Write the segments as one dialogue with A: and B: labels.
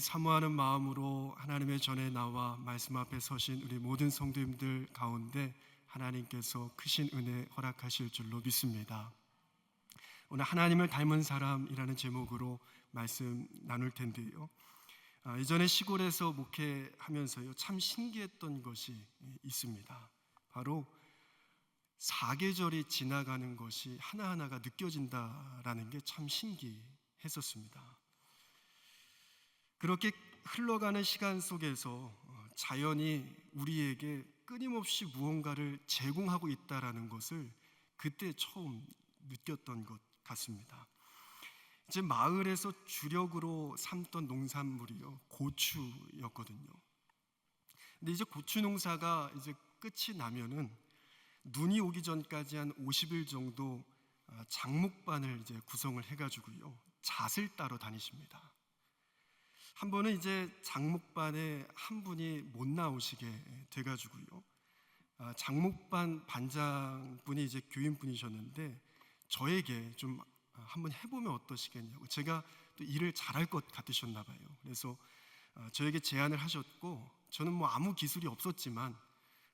A: 사모하는 마음으로 하나님의 전에 나와 말씀 앞에 서신 우리 모든 성도님들 가운데 하나님께서 크신 은혜 허락하실 줄로 믿습니다. 오늘 하나님을 닮은 사람이라는 제목으로 말씀 나눌 텐데요. 아, 이전에 시골에서 목회하면서요 참 신기했던 것이 있습니다. 바로 사계절이 지나가는 것이 하나하나가 느껴진다라는 게 참 신기했었습니다. 그렇게 흘러가는 시간 속에서 어, 자연이 우리에게 끊임없이 무언가를 제공하고 있다라는 것을 그때 처음 느꼈던 것 같습니다. 이제 마을에서 주력으로 삼던 농산물이요 고추였거든요. 근데 이제 고추 농사가 이제 끝이 나면은 눈이 오기 전까지 한 50일 정도 아, 장목반을 이제 구성을 해가지고요 잣을 따러 다니십니다. 한 번은 이제 장목반에 한 분이 못 나오시게 돼가지고요. 아, 장목반 반장분이 이제 교인분이셨는데 저에게 좀 아, 한번 해보면 어떠시겠냐고 제가 또 일을 잘할 것 같으셨나 봐요. 그래서 아, 저에게 제안을 하셨고 저는 뭐 아무 기술이 없었지만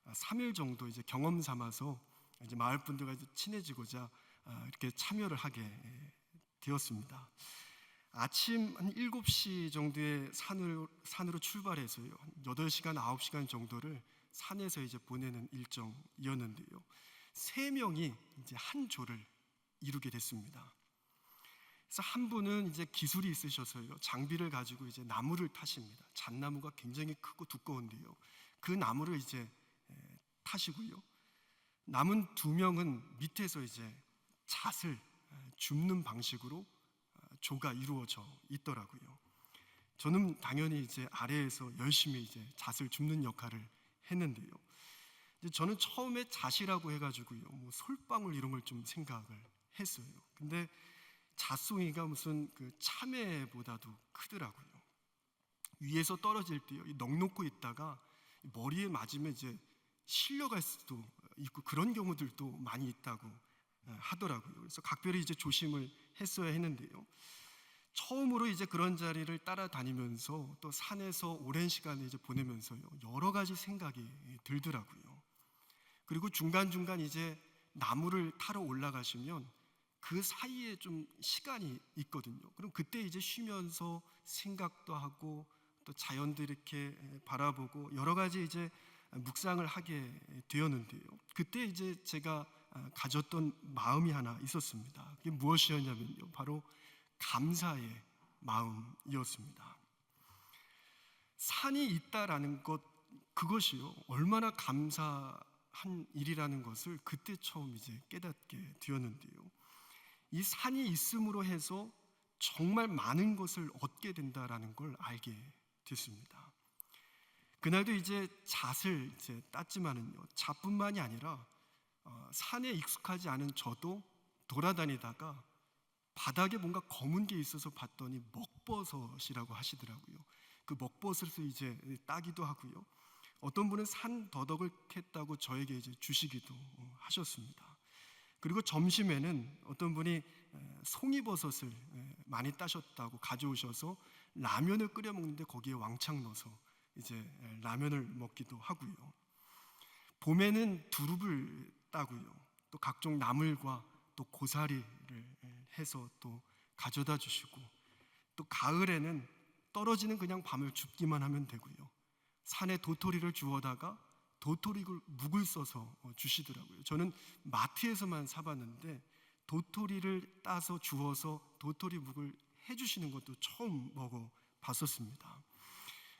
A: 3일 정도 이제 경험 삼아서 이제 마을 분들과 이제 친해지고자 이렇게 참여를 하게 되었습니다. 아침 한 7시 정도에 산으로, 산으로 출발해서요. 한 8시간, 9시간 정도를 산에서 이제 보내는 일정이었는데요. 세 명이 이제 한 조를 이루게 됐습니다. 그래서 한 분은 이제 기술이 있으셔서요. 장비를 가지고 이제 나무를 타십니다. 잣나무가 굉장히 크고 두꺼운데요. 그 나무를 이제 타시고요. 남은 두 명은 밑에서 이제 잣을 줍는 방식으로 조가 이루어져 있더라고요. 저는 당연히 이제 아래에서 열심히 이제 잣을 줍는 역할을 했는데요. 저는 처음에 잣이라고 해가지고요, 뭐 솔방울 이런 걸 좀 생각을 했어요. 근데 잣송이가 무슨 그 참외보다도 크더라고요. 위에서 떨어질 때요, 넉넉고 있다가 머리에 맞으면 이제 실려갈 수도 있고 그런 경우들도 많이 있다고 하더라고요. 그래서 각별히 이제 조심을 했어야 했는데요. 처음으로 이제 그런 자리를 따라다니면서 또 산에서 오랜 시간을 이제 보내면서요. 여러 가지 생각이 들더라고요. 그리고 중간중간 이제 나무를 타러 올라가시면 그 사이에 좀 시간이 있거든요. 그럼 그때 이제 쉬면서 생각도 하고 또 자연도 이렇게 바라보고 여러 가지 이제 묵상을 하게 되었는데요. 그때 이제 제가 가졌던 마음이 하나 있었습니다. 그게 무엇이었냐면요. 바로 감사의 마음이었습니다. 산이 있다라는 것 그것이요 얼마나 감사한 일이라는 것을 그때 처음 이제 깨닫게 되었는데요. 이 산이 있음으로 해서 정말 많은 것을 얻게 된다라는 걸 알게 됐습니다. 그날도 이제 잣을 이제 땄지만은요 잣뿐만이 아니라 어, 산에 익숙하지 않은 저도 돌아다니다가 바닥에 뭔가 검은 게 있어서 봤더니 먹버섯이라고 하시더라고요. 그 먹버섯을 이제 따기도 하고요. 어떤 분은 산 더덕을 캤다고 저에게 이제 주시기도 하셨습니다. 그리고 점심에는 어떤 분이 송이버섯을 많이 따셨다고 가져오셔서 라면을 끓여 먹는데 거기에 왕창 넣어서 이제 라면을 먹기도 하고요. 봄에는 두릅을 따고요. 또 각종 나물과 또 고사리를 해서 또 가져다 주시고 또 가을에는 떨어지는 그냥 밤을 줍기만 하면 되고요. 산에 도토리를 주워다가 도토리 묵을 써서 주시더라고요. 저는 마트에서만 사봤는데 도토리를 따서 주워서 도토리 묵을 해주시는 것도 처음 먹어 봤었습니다.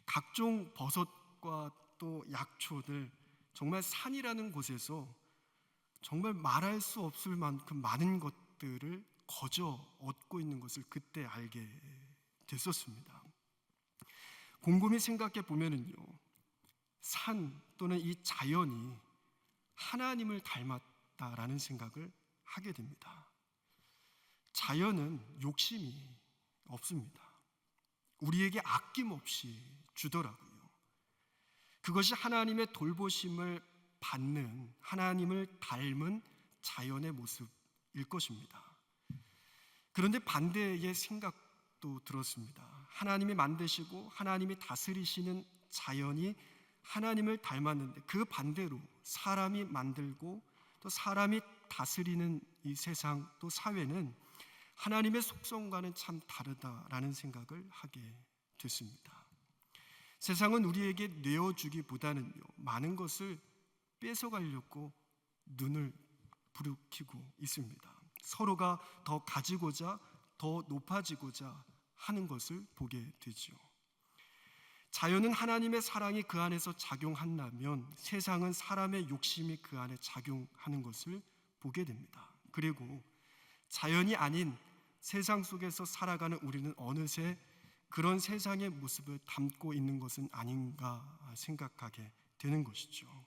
A: 각종 버섯과 또 약초들 정말 산이라는 곳에서 정말 말할 수 없을 만큼 많은 것들을 거저 얻고 있는 것을 그때 알게 됐었습니다. 곰곰이 생각해 보면은요, 산 또는 이 자연이 하나님을 닮았다라는 생각을 하게 됩니다. 자연은 욕심이 없습니다. 우리에게 아낌없이 주더라고요. 그것이 하나님의 돌보심을 받는 하나님을 닮은 자연의 모습일 것입니다. 그런데 반대의 생각도 들었습니다. 하나님이 만드시고 하나님이 다스리시는 자연이 하나님을 닮았는데 그 반대로 사람이 만들고 또 사람이 다스리는 이 세상 또 사회는 하나님의 속성과는 참 다르다라는 생각을 하게 됐습니다. 세상은 우리에게 내어주기보다는요 많은 것을 뺏어가려고 눈을 부르키고 있습니다. 서로가 더 가지고자 더 높아지고자 하는 것을 보게 되지요. 자연은 하나님의 사랑이 그 안에서 작용한다면 세상은 사람의 욕심이 그 안에 작용하는 것을 보게 됩니다. 그리고 자연이 아닌 세상 속에서 살아가는 우리는 어느새 그런 세상의 모습을 담고 있는 것은 아닌가 생각하게 되는 것이죠.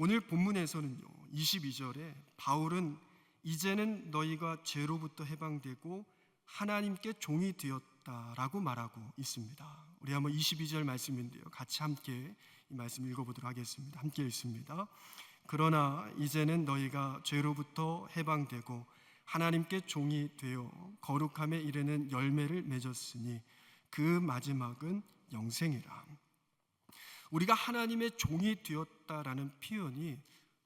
A: 오늘 본문에서는요, 22절에 바울은 이제는 너희가 죄로부터 해방되고 하나님께 종이 되었다라고 말하고 있습니다. 우리 한번 22절 말씀인데요. 같이 함께 이 말씀 읽어보도록 하겠습니다. 함께 읽습니다. 그러나 이제는 너희가 죄로부터 해방되고 하나님께 종이 되어 거룩함에 이르는 열매를 맺었으니 그 마지막은 영생이라. 우리가 하나님의 종이 되었다라는 표현이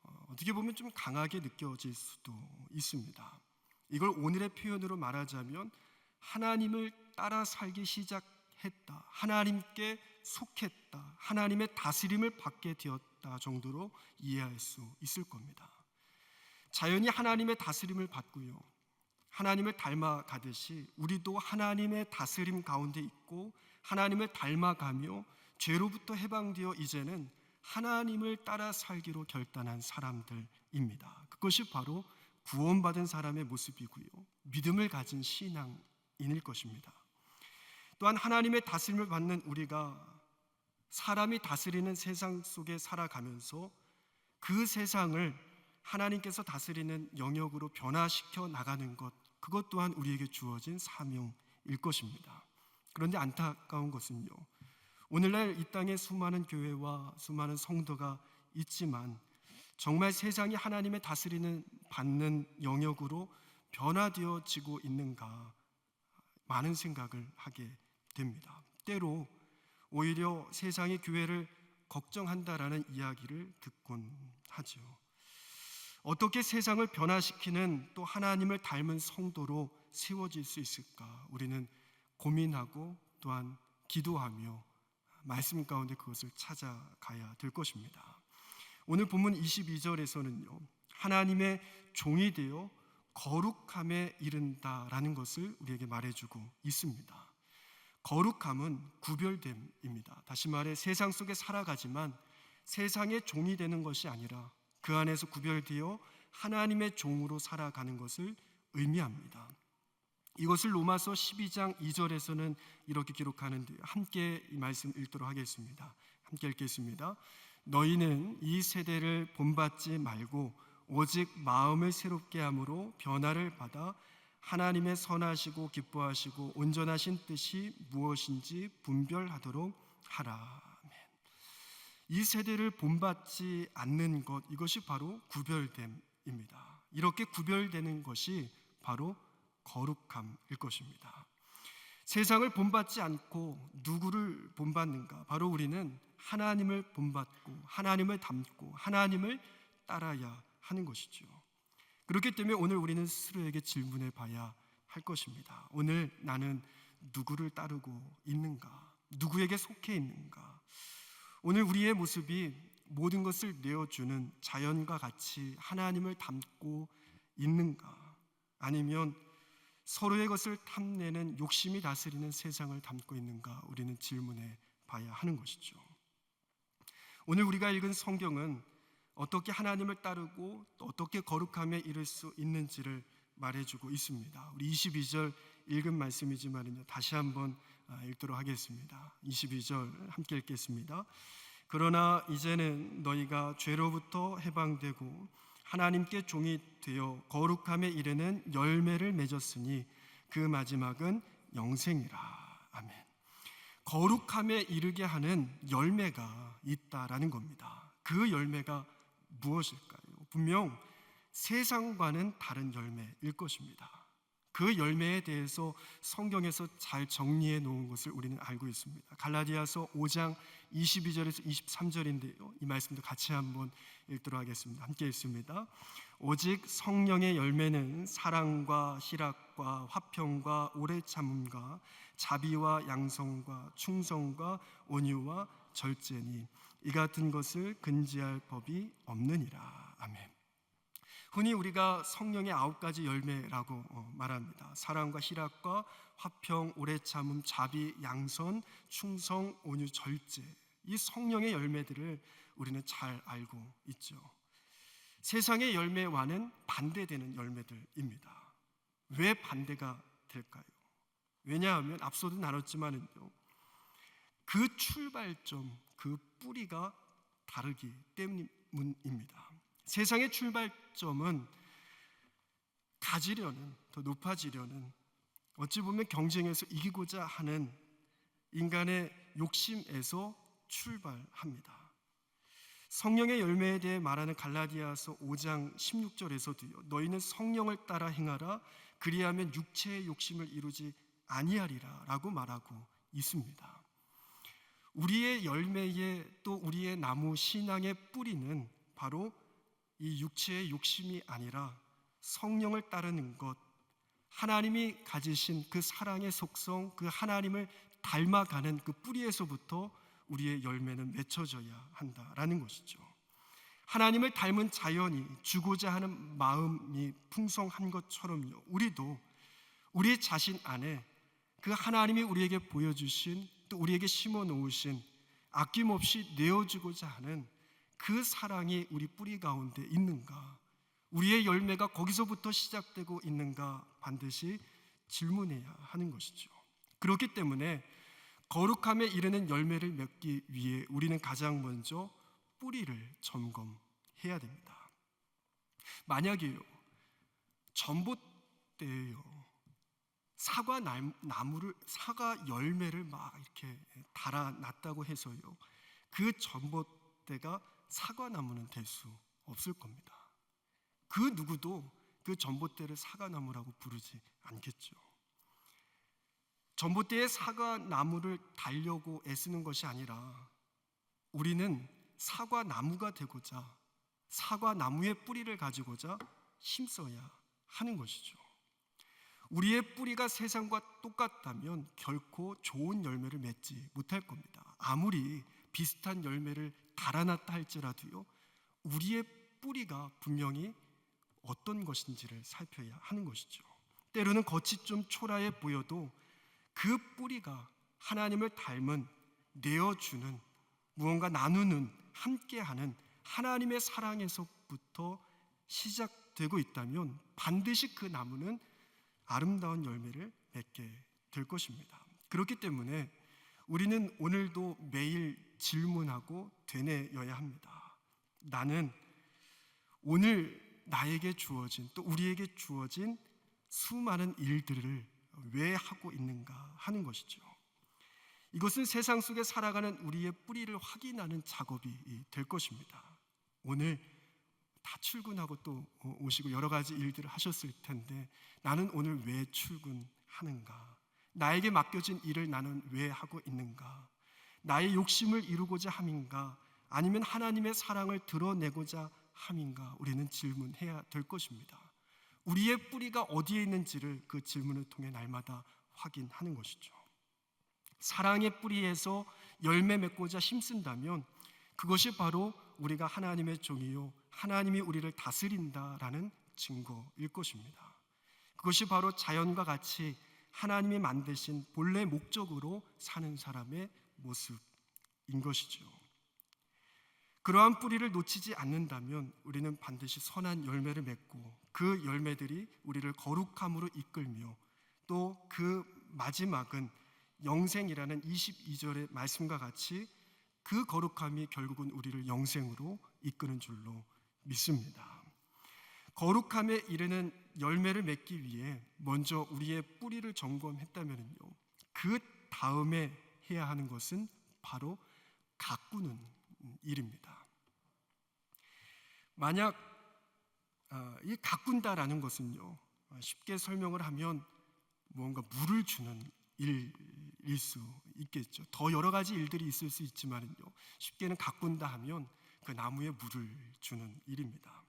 A: 어, 어떻게 보면 좀 강하게 느껴질 수도 있습니다. 이걸 오늘의 표현으로 말하자면 하나님을 따라 살기 시작했다. 하나님께 속했다. 하나님의 다스림을 받게 되었다 정도로 이해할 수 있을 겁니다. 자연이 하나님의 다스림을 받고요. 하나님을 닮아 가듯이 우리도 하나님의 다스림 가운데 있고 하나님을 닮아가며 죄로부터 해방되어 이제는 하나님을 따라 살기로 결단한 사람들입니다. 그것이 바로 구원받은 사람의 모습이고요. 믿음을 가진 신앙인일 것입니다. 또한 하나님의 다스림을 받는 우리가 사람이 다스리는 세상 속에 살아가면서 그 세상을 하나님께서 다스리는 영역으로 변화시켜 나가는 것, 그것 또한 우리에게 주어진 사명일 것입니다. 그런데 안타까운 것은요. 오늘날 이 땅에 수많은 교회와 수많은 성도가 있지만 정말 세상이 하나님의 다스리는 받는 영역으로 변화되어지고 있는가 많은 생각을 하게 됩니다. 때로 오히려 세상이 교회를 걱정한다라는 이야기를 듣곤 하죠. 어떻게 세상을 변화시키는 또 하나님을 닮은 성도로 세워질 수 있을까? 우리는 고민하고 또한 기도하며 말씀 가운데 그것을 찾아가야 될 것입니다. 오늘 본문 22절에서는요. 하나님의 종이 되어 거룩함에 이른다라는 것을 우리에게 말해주고 있습니다. 거룩함은 구별됨입니다. 다시 말해 세상 속에 살아가지만 세상의 종이 되는 것이 아니라 그 안에서 구별되어 하나님의 종으로 살아가는 것을 의미합니다. 이것을 로마서 12장 2절에서는 이렇게 기록하는데 함께 이 말씀 읽도록 하겠습니다. 함께 읽겠습니다. 너희는 이 세대를 본받지 말고 오직 마음을 새롭게 함으로 변화를 받아 하나님의 선하시고 기뻐하시고 온전하신 뜻이 무엇인지 분별하도록 하라. 이 세대를 본받지 않는 것 이것이 바로 구별됨입니다. 이렇게 구별되는 것이 바로 거룩함일 것입니다. 세상을 본받지 않고 누구를 본받는가? 바로 우리는 하나님을 본받고 하나님을 닮고 하나님을 따라야 하는 것이죠. 그렇기 때문에 오늘 우리는 스스로에게 질문해 봐야 할 것입니다. 오늘 나는 누구를 따르고 있는가? 누구에게 속해 있는가? 오늘 우리의 모습이 모든 것을 내어주는 자연과 같이 하나님을 닮고 있는가? 아니면 서로의 것을 탐내는 욕심이 다스리는 세상을 담고 있는가? 우리는 질문해 봐야 하는 것이죠. 오늘 우리가 읽은 성경은 어떻게 하나님을 따르고 어떻게 거룩함에 이를 수 있는지를 말해주고 있습니다. 우리 22절 읽은 말씀이지만요 다시 한번 아, 읽도록 하겠습니다. 22절 함께 읽겠습니다. 그러나 이제는 너희가 죄로부터 해방되고 하나님께 종이 되어 거룩함에 이르는 열매를 맺었으니 그 마지막은 영생이라. 아멘. 거룩함에 이르게 하는 열매가 있다라는 겁니다. 그 열매가 무엇일까요? 분명 세상과는 다른 열매일 것입니다. 그 열매에 대해서 성경에서 잘 정리해 놓은 것을 우리는 알고 있습니다. 갈라디아서 5장 22절에서 23절인데요. 이 말씀도 같이 한번 읽도록 하겠습니다. 함께 읽습니다. 오직 성령의 열매는 사랑과 희락과 화평과 오래 참음과 자비와 양성과 충성과 온유와 절제니 이 같은 것을 근지할 법이 없느니라. 아멘. 흔히 우리가 성령의 아홉 가지 열매라고 어, 말합니다. 사랑과 희락과 화평, 오래 참음, 자비, 양선, 충성, 온유, 절제. 이 성령의 열매들을 우리는 잘 알고 있죠. 세상의 열매와는 반대되는 열매들입니다. 왜 반대가 될까요? 왜냐하면 앞서도 나눴지만은요. 그 출발점, 그 뿌리가 다르기 때문입니다. 세상의 출발점은 가지려는 더 높아지려는 어찌 보면 경쟁에서 이기고자 하는 인간의 욕심에서 출발합니다. 성령의 열매에 대해 말하는 갈라디아서 5장 16절에서도요. 너희는 성령을 따라 행하라 그리하면 육체의 욕심을 이루지 아니하리라라고 말하고 있습니다. 우리의 열매에 또 우리의 나무 신앙의 뿌리는 바로 이 육체의 욕심이 아니라 성령을 따르는 것, 하나님이 가지신 그 사랑의 속성, 그 하나님을 닮아가는 그 뿌리에서부터 우리의 열매는 맺혀져야 한다라는 것이죠. 하나님을 닮은 자연이 주고자 하는 마음이 풍성한 것처럼요. 우리도 우리 자신 안에 그 하나님이 우리에게 보여주신 또 우리에게 심어 놓으신 아낌없이 내어주고자 하는 그 사랑이 우리 뿌리 가운데 있는가? 우리의 열매가 거기서부터 시작되고 있는가 반드시 질문해야 하는 것이죠. 그렇기 때문에 거룩함에 이르는 열매를 맺기 위해 우리는 가장 먼저 뿌리를 점검해야 됩니다. 만약에요, 전봇대예요. 사과 나무를 사과 열매를 막 이렇게 달아놨다고 해서요. 그 전봇대가 사과 나무는 될 수 없을 겁니다. 그 누구도 그 전봇대를 사과 나무라고 부르지 않겠죠. 전봇대에 사과 나무를 달려고 애쓰는 것이 아니라 우리는 사과 나무가 되고자 사과 나무의 뿌리를 가지고자 힘써야 하는 것이죠. 우리의 뿌리가 세상과 똑같다면 결코 좋은 열매를 맺지 못할 겁니다. 아무리 비슷한 열매를 달아났다 할지라도요, 우리의 뿌리가 분명히 어떤 것인지를 살펴야 하는 것이죠. 때로는 겉이 좀 초라해 보여도 그 뿌리가 하나님을 닮은 내어주는 무언가 나누는 함께하는 하나님의 사랑에서부터 시작되고 있다면 반드시 그 나무는 아름다운 열매를 맺게 될 것입니다. 그렇기 때문에 우리는 오늘도 매일 질문하고 되뇌어야 합니다. 나는 오늘 나에게 주어진 또 우리에게 주어진 수많은 일들을 왜 하고 있는가 하는 것이죠. 이것은 세상 속에 살아가는 우리의 뿌리를 확인하는 작업이 될 것입니다. 오늘 다 출근하고 또 오시고 여러 가지 일들을 하셨을 텐데 나는 오늘 왜 출근하는가? 나에게 맡겨진 일을 나는 왜 하고 있는가? 나의 욕심을 이루고자 함인가? 아니면 하나님의 사랑을 드러내고자 함인가? 우리는 질문해야 될 것입니다. 우리의 뿌리가 어디에 있는지를 그 질문을 통해 날마다 확인하는 것이죠. 사랑의 뿌리에서 열매 맺고자 힘쓴다면 그것이 바로 우리가 하나님의 종이요 하나님이 우리를 다스린다라는 증거일 것입니다. 그것이 바로 자연과 같이 하나님이 만드신 본래 목적으로 사는 사람의 모습인 것이죠. 그러한 뿌리를 놓치지 않는다면 우리는 반드시 선한 열매를 맺고 그 열매들이 우리를 거룩함으로 이끌며 또 그 마지막은 영생이라는 22절의 말씀과 같이 그 거룩함이 결국은 우리를 영생으로 이끄는 줄로 믿습니다. 거룩함에 이르는 열매를 맺기 위해 먼저 우리의 뿌리를 점검했다면요. 그 다음에 해야 하는 것은 바로 가꾸는 일입니다. 만약 아, 이 가꾼다라는 것은요 어, 쉽게 설명을 하면 무언가 물을 주는 일일 수 있겠죠. 더 여러 가지 일들이 있을 수 있지만요. 쉽게는 가꾼다 하면 그 나무에 물을 주는 일입니다.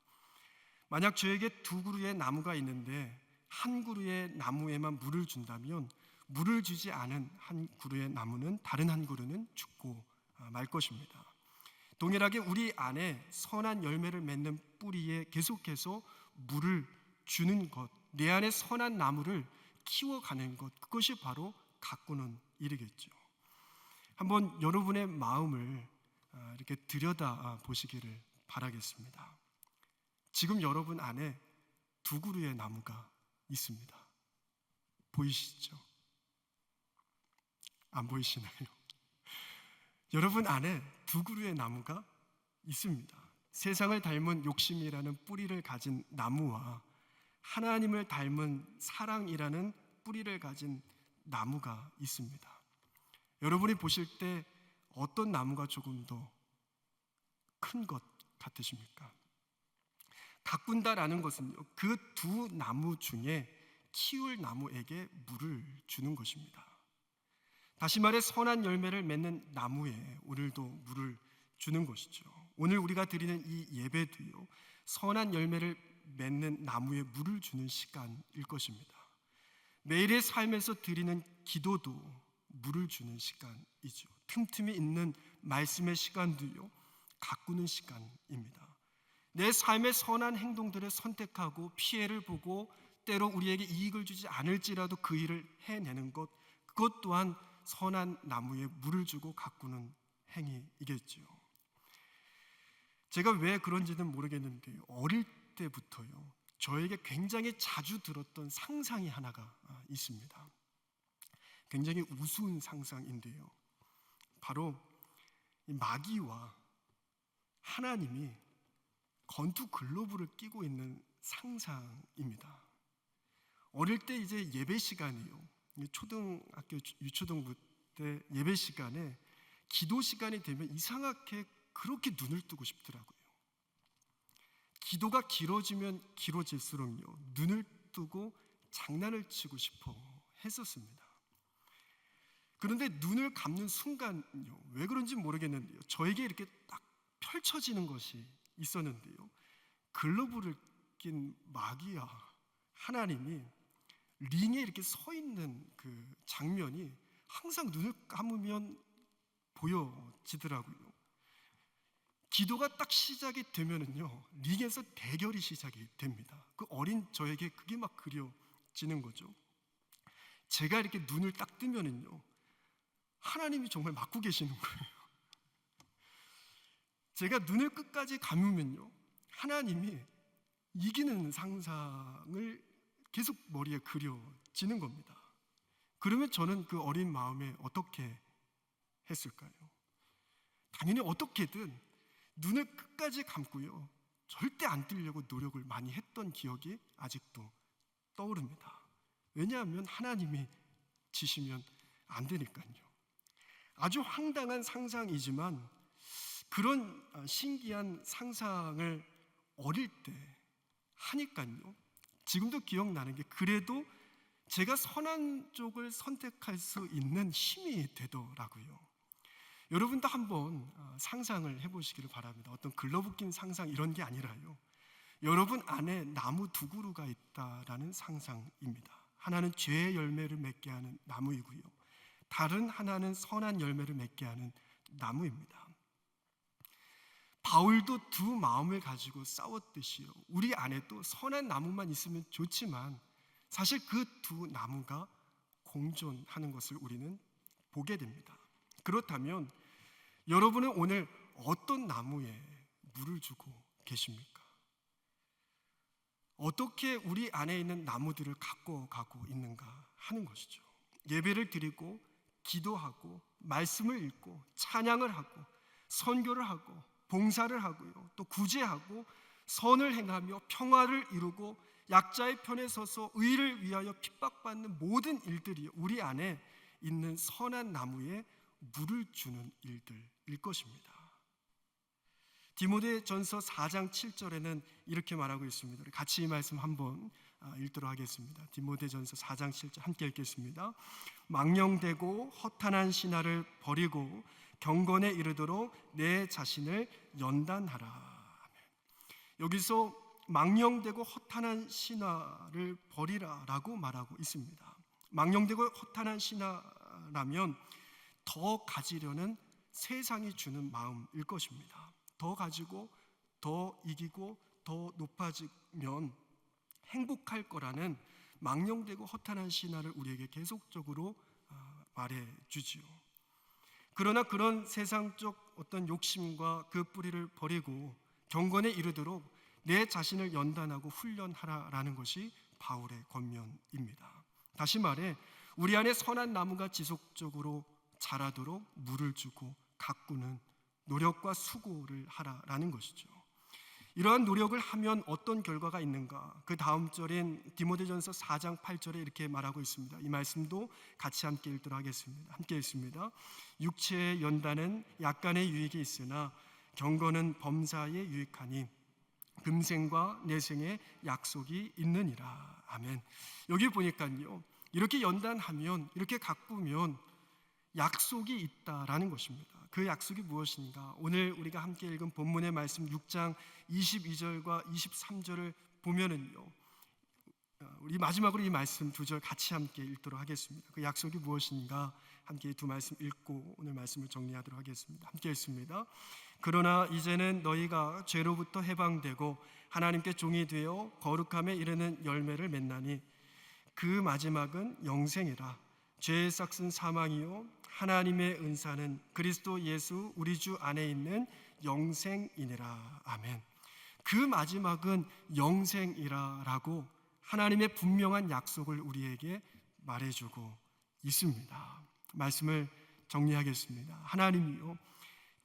A: 만약 저에게 두 그루의 나무가 있는데 한 그루의 나무에만 물을 준다면 물을 주지 않은 한 그루의 나무는 다른 한 그루는 죽고 아, 말 것입니다. 동일하게 우리 안에 선한 열매를 맺는 뿌리에 계속해서 물을 주는 것, 내 안에 선한 나무를 키워가는 것, 그것이 바로 가꾸는 일이겠죠. 한번 여러분의 마음을 아, 이렇게 들여다 보시기를 바라겠습니다. 지금 여러분 안에 두 그루의 나무가 있습니다. 보이시죠? 안 보이시나요? 여러분 안에 두 그루의 나무가 있습니다. 세상을 닮은 욕심이라는 뿌리를 가진 나무와 하나님을 닮은 사랑이라는 뿌리를 가진 나무가 있습니다. 여러분이 보실 때 어떤 나무가 조금 더 큰 것 같으십니까? 가꾼다라는 것은요, 그 두 나무 중에 키울 나무에게 물을 주는 것입니다. 다시 말해 선한 열매를 맺는 나무에 오늘도 물을 주는 것이죠. 오늘 우리가 드리는 이 예배도요, 선한 열매를 맺는 나무에 물을 주는 시간일 것입니다. 매일의 삶에서 드리는 기도도 물을 주는 시간이죠. 틈틈이 있는 말씀의 시간도요, 가꾸는 시간입니다. 내 삶의 선한 행동들을 선택하고 피해를 보고 때로 우리에게 이익을 주지 않을지라도 그 일을 해내는 것, 그것 또한 선한 나무에 물을 주고 가꾸는 행위이겠지요. 제가 왜 그런지는 모르겠는데 어릴 때부터요. 저에게 굉장히 자주 들었던 상상이 하나가 있습니다. 굉장히 우스운 상상인데요. 바로 마귀와 하나님이 건투 글로브를 끼고 있는 상상입니다. 어릴 때 이제 예배 시간이요. 초등학교 유초등부 때 예배 시간에 기도 시간이 되면 이상하게 그렇게 눈을 뜨고 싶더라고요. 기도가 길어지면 길어질수록요. 눈을 뜨고 장난을 치고 싶어 했었습니다. 그런데 눈을 감는 순간요. 왜 그런지 모르겠는데요. 저에게 이렇게 딱 펼쳐지는 것이 있었는데요. 글러브를 낀 마귀와 하나님이 링에 이렇게 서 있는 그 장면이 항상 눈을 감으면 보여지더라고요. 기도가 딱 시작이 되면은요, 링에서 대결이 시작이 됩니다. 그 어린 저에게 그게 막 그려지는 거죠. 제가 이렇게 눈을 딱 뜨면은요, 하나님이 정말 맡고 계시는 거예요. 제가 눈을 끝까지 감으면요, 하나님이 이기는 상상을 계속 머리에 그려지는 겁니다. 그러면 저는 그 어린 마음에 어떻게 했을까요? 당연히 어떻게든 눈을 끝까지 감고요. 절대 안 뜨려고 노력을 많이 했던 기억이 아직도 떠오릅니다. 왜냐하면 하나님이 지시면 안 되니까요. 아주 황당한 상상이지만 그런 신기한 상상을 어릴 때 하니까요. 지금도 기억나는 게 그래도 제가 선한 쪽을 선택할 수 있는 힘이 되더라고요. 여러분도 한번 상상을 해보시기를 바랍니다. 어떤 글러브 낀 상상 이런 게 아니라요. 여러분 안에 나무 두 그루가 있다라는 상상입니다. 하나는 죄의 열매를 맺게 하는 나무이고요. 다른 하나는 선한 열매를 맺게 하는 나무입니다. 바울도 두 마음을 가지고 싸웠듯이요. 우리 안에도 선한 나무만 있으면 좋지만 사실 그 두 나무가 공존하는 것을 우리는 보게 됩니다. 그렇다면 여러분은 오늘 어떤 나무에 물을 주고 계십니까? 어떻게 우리 안에 있는 나무들을 갖고 가고 있는가 하는 것이죠. 예배를 드리고 기도하고 말씀을 읽고 찬양을 하고 선교를 하고 봉사를 하고요. 또 구제하고 선을 행하며 평화를 이루고 약자의 편에 서서 의를 위하여 핍박받는 모든 일들이 우리 안에 있는 선한 나무에 물을 주는 일들일 것입니다. 디모데 전서 4장 7절에는 이렇게 말하고 있습니다. 같이 이 말씀 한번 아, 읽도록 하겠습니다. 디모데 전서 4장 7절 함께 읽겠습니다. 망령되고 허탄한 신화를 버리고 경건에 이르도록 내 자신을 연단하라. 여기서 망령되고 허탄한 신화를 버리라라고 말하고 있습니다. 망령되고 허탄한 신화라면 더 가지려는 세상이 주는 마음일 것입니다. 더 가지고 더 이기고 더 높아지면 행복할 거라는 망령되고 허탄한 신화를 우리에게 계속적으로 아, 말해 주지요. 그러나 그런 세상적 어떤 욕심과 그 뿌리를 버리고 경건에 이르도록 내 자신을 연단하고 훈련하라라는 것이 바울의 권면입니다. 다시 말해 우리 안에 선한 나무가 지속적으로 자라도록 물을 주고 가꾸는 노력과 수고를 하라라는 것이죠. 이러한 노력을 하면 어떤 결과가 있는가? 그 다음 절인 디모데전서 4장 8절에 이렇게 말하고 있습니다. 이 말씀도 같이 함께 읽도록 하겠습니다. 함께 읽습니다. 육체의 연단은 약간의 유익이 있으나 경건은 범사에 유익하니 금생과 내생의 약속이 있느니라. 아멘. 여기 보니까요. 이렇게 연단하면 이렇게 가꾸면 약속이 있다라는 것입니다. 그 약속이 무엇인가? 오늘 우리가 함께 읽은 본문의 말씀 6장 22절과 23절을 보면은요. 어, 우리 마지막으로 이 말씀 두 절 같이 함께 읽도록 하겠습니다. 그 약속이 무엇인가? 함께 두 말씀 읽고 오늘 말씀을 정리하도록 하겠습니다. 함께 읽습니다. 그러나 이제는 너희가 죄로부터 해방되고 하나님께 종이 되어 거룩함에 이르는 열매를 맺나니 그 마지막은 영생이라 죄의 싹은 사망이요 하나님의 은사는 그리스도 예수 우리 주 안에 있는 영생이니라 아멘. 그 마지막은 영생이라라고 하나님의 분명한 약속을 우리에게 말해주고 있습니다. 말씀을 정리하겠습니다. 하나님이요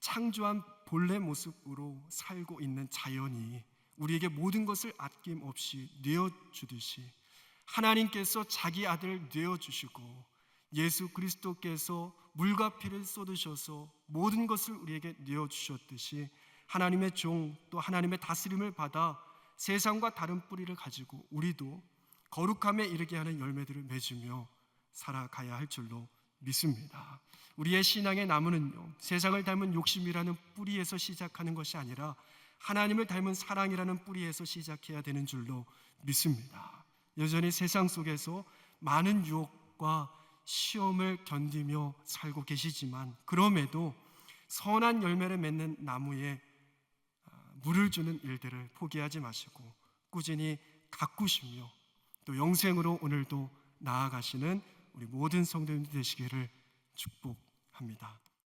A: 창조한 본래 모습으로 살고 있는 자연이 우리에게 모든 것을 아낌없이 내어 주듯이 하나님께서 자기 아들을 내어 주시고 예수 그리스도께서 물과 피를 쏟으셔서 모든 것을 우리에게 내어 주셨듯이 하나님의 종 또 하나님의 다스림을 받아 세상과 다른 뿌리를 가지고 우리도 거룩함에 이르게 하는 열매들을 맺으며 살아가야 할 줄로 믿습니다. 우리의 신앙의 나무는요, 세상을 닮은 욕심이라는 뿌리에서 시작하는 것이 아니라 하나님을 닮은 사랑이라는 뿌리에서 시작해야 되는 줄로 믿습니다. 여전히 세상 속에서 많은 유혹과 시험을 견디며 살고 계시지만 그럼에도 선한 열매를 맺는 나무에 아, 물을 주는 일들을 포기하지 마시고 꾸준히 가꾸시며 또 영생으로 오늘도 나아가시는 우리 모든 성도님들 되시기를 축복합니다.